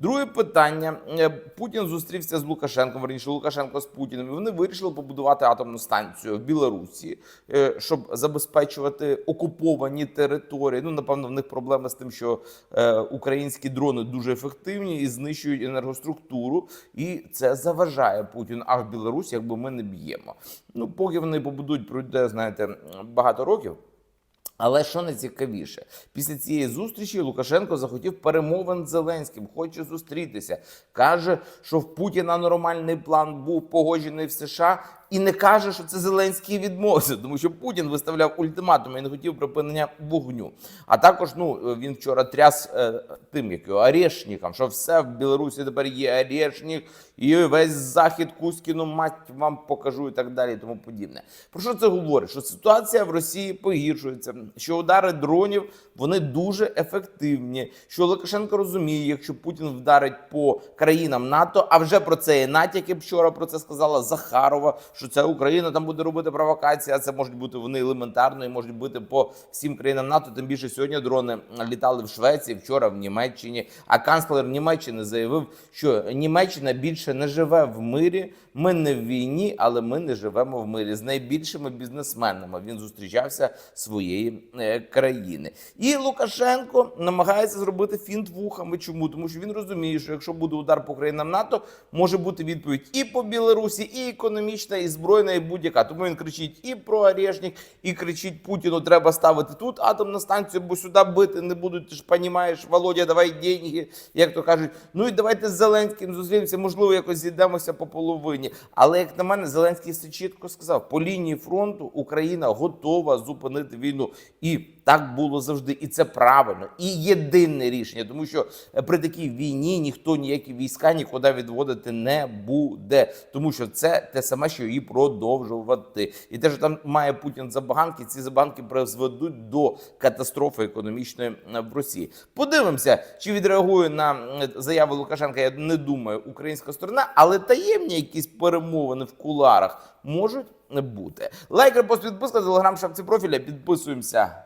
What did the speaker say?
Друге питання: Е, Путін зустрівся з Лукашенком. Верніше Лукашенко з Путіним. Вони вирішили побудувати атомну станцію в Білорусі, е, щоб забезпечувати окуповані території. Ну напевно, в них проблеми з тим, що е, українські дрони дуже ефективні і знищують енергоструктуру, і це заважає Путіну. А в Білорусі, якби ми не б'ємо. Ну поки вони побудують, пройде знаєте багато років. Але що найцікавіше, після цієї зустрічі Лукашенко захотів перемовин з Зеленським, хоче зустрітися. каже, що в Путіна нормальний план був погоджений в США, і не каже, що це Зеленський відмовився, тому що Путін виставляв ультиматум і не хотів припинення вогню. А також ну він вчора тряс е, тим, як його орешником, що все в Білорусі тепер є орешник, і весь захід Кузькіну мать вам покажу і так далі, і тому подібне. Про що це говорить? Що ситуація в Росії погіршується, що удари дронів вони дуже ефективні. Що Лукашенко розуміє, якщо Путін вдарить по країнам НАТО, а вже про це і натяки вчора про це сказала Захарова, що це Україна там буде робити провокації. А це можуть бути вони елементарно і можуть бути по всім країнам НАТО. Тим більше сьогодні дрони літали в Швеції, вчора в Німеччині. А канцлер Німеччини заявив, що Німеччина більше не живе в мирі. Ми не в війні, але ми не живемо в мирі з найбільшими бізнесменами. Він зустрічався своєї е, країни. І Лукашенко намагається зробити фінт вухами. Чому? Тому що він розуміє, що якщо буде удар по країнам НАТО, може бути відповідь і по Білорусі, і економічна, і збройна, і будь-яка. Тому він кричить і про Орешник, і кричить Путіну: треба ставити тут атомну станцію, бо сюди бити не будуть. Ти ж розумієш, Володя, давай деньги, як то кажуть. Ну і давайте з Зеленським зустрінемося, можливо, якось зійдемося по половині. Але як на мене, Зеленський все чітко сказав: по лінії фронту Україна готова зупинити війну. І так було завжди, і це правильно, і єдине рішення, тому що е, при такій війні ніхто ніякі війська нікуди відводити не буде, тому що це те саме, що і продовжувати. І те, що там має Путін забаганки, ці забаганки призведуть до катастрофи економічної е, в Росії. Подивимося, чи відреагує на м, заяви Лукашенка. Я не думаю, українська сторона, але таємні якісь перемовини в куларах можуть бути. Лайк, репост, підписка, телеграм, шапці профіля. Підписуємося.